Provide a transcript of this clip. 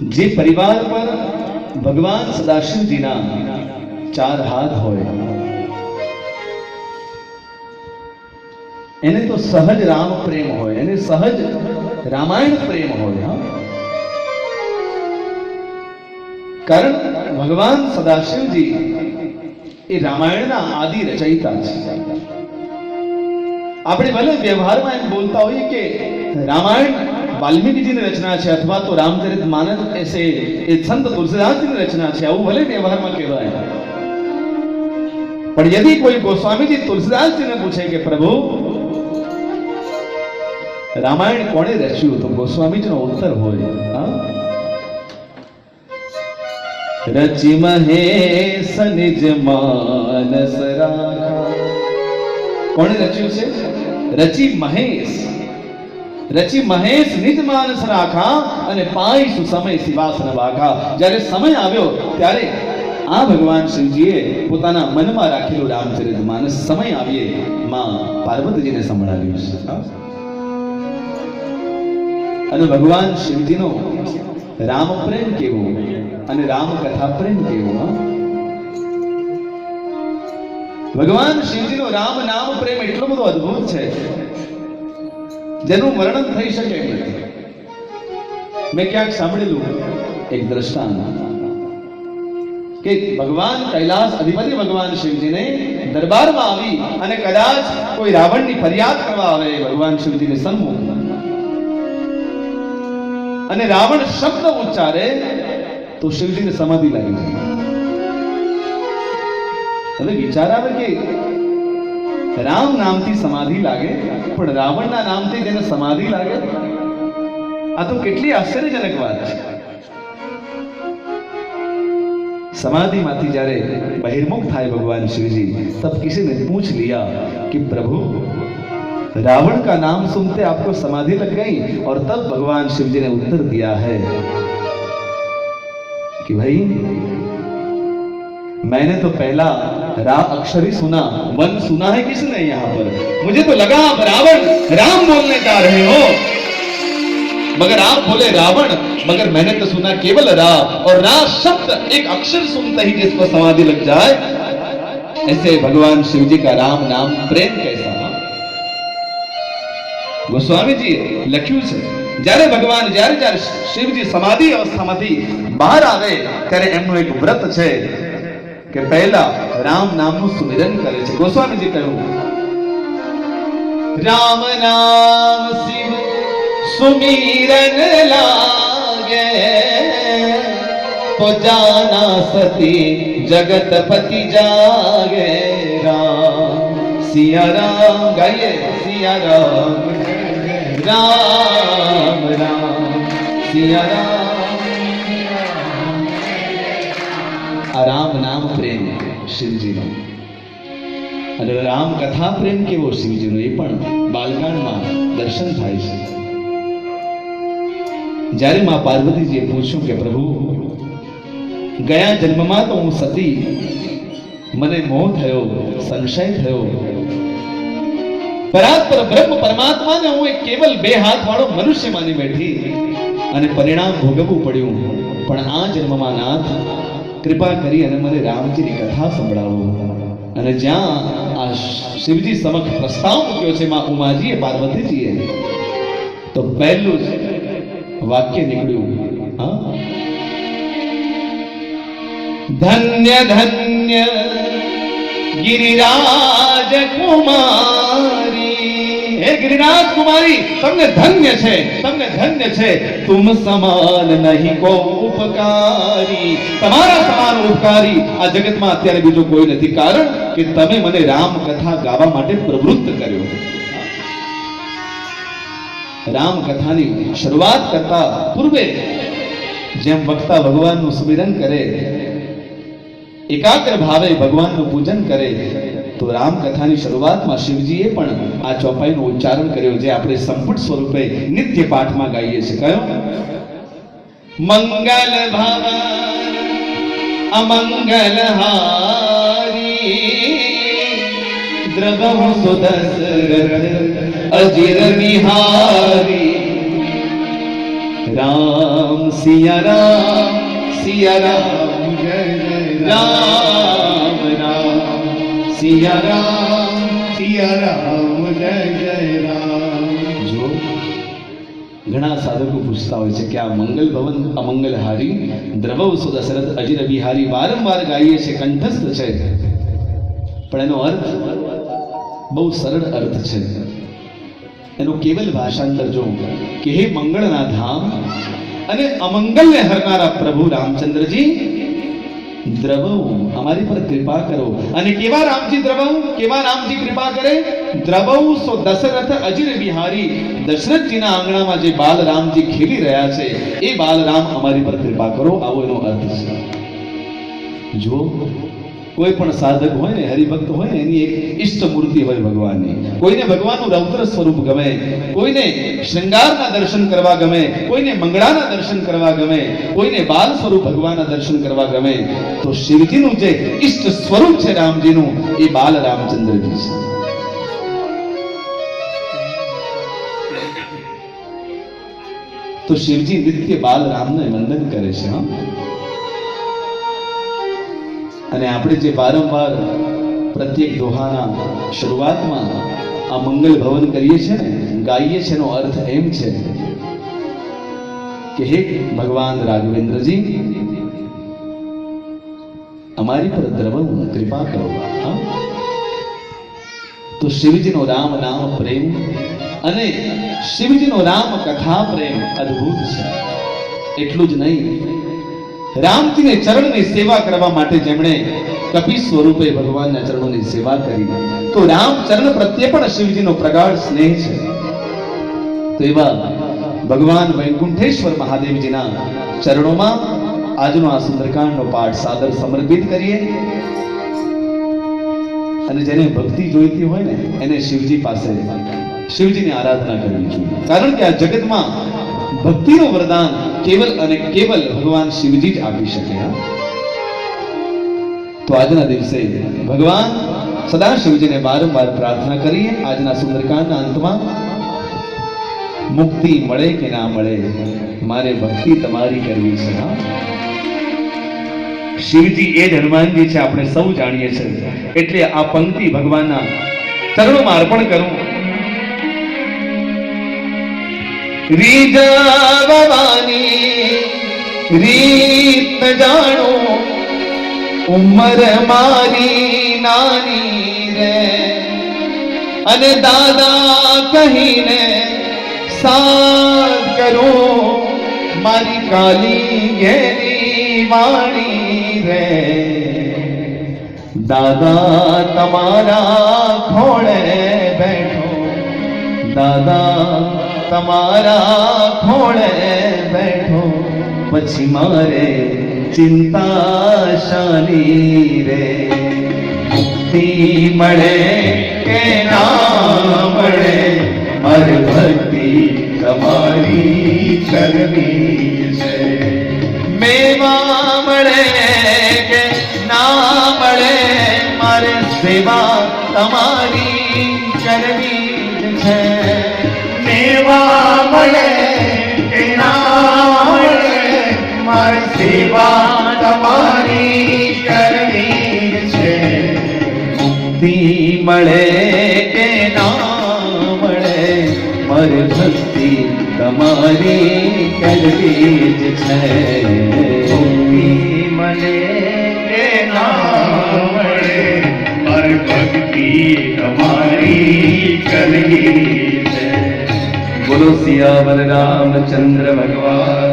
જે પરિવાર પર ભગવાન સદાશિવજીના ચાર હાથ હોય. એને તો સહજ રામ પ્રેમ હોય, એને સહજ રામાયણ પ્રેમ હોય કારણ ભગવાન સદાશિવજી એ રામાયણના આદિ રચયિતા છે. આપણે ભલે વ્યવહારમાં એમ બોલતા હોઈએ કે રામાયણ વાલ્મીકીજીની રચના છે અથવા તો રામચરિત માનસ એસે એ સંત તુલસીદાસજીની રચના છે. આવું ભલે વ્યવહારમાં કહેવાય. પણ યદિ કોઈ ગોસ્વામીજી તુલસીદાસજીને પૂછે કે, પ્રભુ, રામાયણ કોણે રચ્યું? તો ગોસ્વામીજીનો ઉત્તર હોય રચી રચિ મહેશ નિજ માનસ કોણે રચ્યું છે? રચિ મહેશ. રચિ મહેશ નિજ માનસ રાખા અને પાઈશું સમય શિવાસન વાઘા. જ્યારે સમય આવ્યો, ત્યારે આ ભગવાન શિવજીએ પોતાના મનમાં રાખેલું રામચરિત માનસ સમય આવીએ માં પાર્વતીજીને સંભળાવ્યું છે. અને ભગવાન શિવજીનો રામ પ્રેમ કેવો અને રામ કથા પ્રેમ કેવો? ભગવાન શિવજીનો રામ નામ પ્રેમ એટલો બધો અદ્ભુત છે. જેનું વર્ણન થઈ શકે એમ નથી. મેં ક્યાંક સાંભળેલું એક દ્રષ્ટાંત કે ભગવાન કૈલાસ અધિપતિ ભગવાન શિવજીને દરબારમાં આવી અને કદાચ કોઈ રાવણની ફરિયાદ કરવા આવે ભગવાન શિવજીને સન્મુખ. અને રાવણ શબ્દ ઉચ્ચારે તો શિવજીને સમાધિ લાગી જાય હવે વિચાર આવે કે राम नाम की समाधि लागे रावण ना नाम से जैसे समाधि लागे। आ तो के आश्चर्यजनक बात है। समाधि माती जा रहे बहिर्मुख थाए भगवान शिव जी तब किसी ने पूछ लिया कि प्रभु, रावण का नाम सुनते आपको समाधि लग गई? और तब भगवान शिव जी ने उत्तर दिया है कि भाई मैंने तो पहला रा अक्षर ही सुना वन सुना है किसने यहाँ पर मुझे तो लगा आप रावण राम बोलने जा रहे हो मगर आप बोले रावण मगर मैंने तो सुना केवल रा और रा शब्द एक अक्षर सुनते ही जिसको समाधि लग जाए ऐसे भगवान शिव जी का राम नाम प्रेम कैसा ગોસ્વામીજી લખ્યું છે જ્યારે ભગવાન જ્યારે જ્યારે શિવજી સમાધિ અવસ્થામાંથી બહાર આવે ત્યારે એમનું એક વ્રત છે કે પહેલા રામ નામનું સુમિરન કરે છે. ગોસ્વામીજી કહ્યું, રામ નામ શિવ સુમિરન લાગે. તો જાના સતી જગતપતિ જાગે. રામ સિયા રામ ગાઈએ સિયા રામ રામ રામ સિયા રામ આ રામ નામ પ્રેમ શિવજીનો અને રામ કથા પ્રેમ કેવો શિવજીનો એ પણ બાલકાંડમાં દર્શન થાય છે જ્યારે માં પાર્વતીજીએ પૂછ્યું કે પ્રભુ ગયા જન્મમાં તો હું સતી મને મોહ થયો સંશય થયો પરાત્પર બ્રહ્મ પરમાત્માને હું એક કેવલ બે હાથ વાળો મનુષ્ય માની બેઠી અને પરિણામ ભોગવવું પડ્યું પણ આ જન્મમાં નાથ કૃપા કરી અને મને રામજીની કથા સંભળાવો. અને જ્યાં આ શિવજી સમક્ષ પ્રસ્તાવ મૂક્યો છે માં ઉમાજીએ, પાર્વતીજીએ, તો પહેલું જ વાક્ય નીકળ્યું. હા? ધન્ય ધન્ય ગિરિરાજ કુમારી હે ગિરિરાજ કુમારી, તમને ધન્ય છે, તમને ધન્ય છે. તુમ સમાન નહીં કો ઉપકારી. તમારા સમાન ઉપકારી. આ જગતમાં અત્યારે બીજો કોઈ નથી. કારણ કે તમે મને રામ કથા ગાવા માટે પ્રવૃત્ત કર્યો. રામ કથાની શરૂઆત કરતા પૂર્વે જેમ વક્તા ભગવાનનું સ્મરણ કરે, એકાગ્ર ભાવે ભગવાનનું પૂજન કરે તો રામ કથાની શરૂઆતમાં શિવજીએ પણ આ ચોપાઈનો ઉચ્ચારણ કર્યો જે આપણે સંપૂર્ણ સ્વરૂપે નિત્ય પાઠમાં ગાઈએ છીએ. કયો? મંગલ ભવન, અમંગલ હારી દ્રવહુ સુદશરથ અજિર રામ સિયા રામ સિયા રામ, જય જય રામ. સિયા રામ સિયા રામ, જય જય રામ. જો ઘણા સાધકો પૂછતા હોય છે કે આ મંગલ ભવન અમંગલ હારી દ્રવવ સુ દશરથ અજિર બિહારી વારંવાર ગાઈએ છે, કંઠસ્થ છે. પણ એનો અર્થ બહુ સરળ અર્થ છે. એનું કેવલ ભાષાંતર જો કે હે મંગળના ધામ અને અમંગલને હરનારા પ્રભુ રામચંદ્રજી દ્રવવ અમારી પર કૃપા કરો. અને કેવા રામજી દ્રવવ કેવા રામજી કૃપા કરે? દ્રવવ સો દશરથ અજીર બિહારી. દશરથજીના આંગણામાં જે બાલ રામજી ખેલી રહ્યા છે, એ બાલ રામ અમારી પર કૃપા કરો. આવો એનો અર્થ છે. જુઓ કોઈ પણ સાધક હોય ને, હરિભક્ત હોય ને, એની એક ઈષ્ટ મૂર્તિ હોય ભગવાનની. કોઈને ભગવાનનું રૌદ્ર સ્વરૂપ ગમે, કોઈને શૃંગારના દર્શન કરવા ગમે, કોઈને મંગળાના દર્શન કરવા ગમે, કોઈને બાલ સ્વરૂપ ભગવાનના દર્શન કરવા ગમે, તો શિવજીનું જે ઈષ્ટ સ્વરૂપ છે રામજીનું, એ બાલ રામચંદ્રજી છે. તો શિવજી નિત્ય બાલ રામને વંદન કરે છે, હા? અને આપણે જે વારંવાર પ્રત્યેક દોહાના શરૂઆતમાં આ મંગલ ભવન કરીએ છીએ ને, ગાઈએ છીએ એનો અર્થ એમ છે કે હે ભગવાન રાઘવેન્દ્રજી, અમારી પર દ્રવણ કૃપા કરો. હા? તો શિવજીનો રામ નામ પ્રેમ અને શિવજીનો રામ કથા પ્રેમ અદ્ભુત છે. એટલું જ નહીં રામજીને ચરણની સેવા કરવા માટે જેમણે કપિ સ્વરૂપે ભગવાનના ચરણોની સેવા કરી. તો રામ ચરણ પ્રત્યે પણ શિવજીનો પ્રગાઢ સ્નેહ છે. તો એવા ભગવાન વૈકુંઠેશ્વર મહાદેવજીના ચરણોમાં આજનો આ સુંદરકાંડનો પાઠ સાદર સમર્પિત કરીએ. અને જેને ભક્તિ જોઈતી હોય ને, એને શિવજી પાસે શિવજીની આરાધના કરવી જોઈએ. કારણ કે આ જગતમાં ભક્તિનું વરદાન કેવલ અને કેવલ ભગવાન શિવજી જ આપી શકે તો આજના દિવસે ભગવાન સદા શિવજીને વારંવાર પ્રાર્થના કરીએ. આજના સુંદરકાંડના અંતમાં મુક્તિ મળે કે ના મળે, મારે ભક્તિ તમારી કરવી છે શિવજી એ જ હનુમાનજી છે, આપણે સૌ જાણીએ છીએ. એટલે આ પંક્તિ ભગવાનના ચરણોમાં અર્પણ કરું. રીજાવાની રીત ન જાણો, ઉમર મારી નાની રે. અને દાદા કહીને સાથ કરો, મારી કાલી ઘેરી વાણી રે. દાદા તમારા ખોળે બેઠો, દાદા તમારા ખોળે બેઠો, પછી મારે ચિંતા શાની રે મળે કે ના મળે મર ભક્તિ તમારી કરવી છે. મેવા મળે કે ના મળે, મારે સેવા તમારી મળે કે ના મળે મારી તમારી કરવી છે. મુક્તિ મળે કે ના મળે મારે ભક્તિ તમારી કરવી જ છે. સિયાવર રામચંદ્ર ભગવાન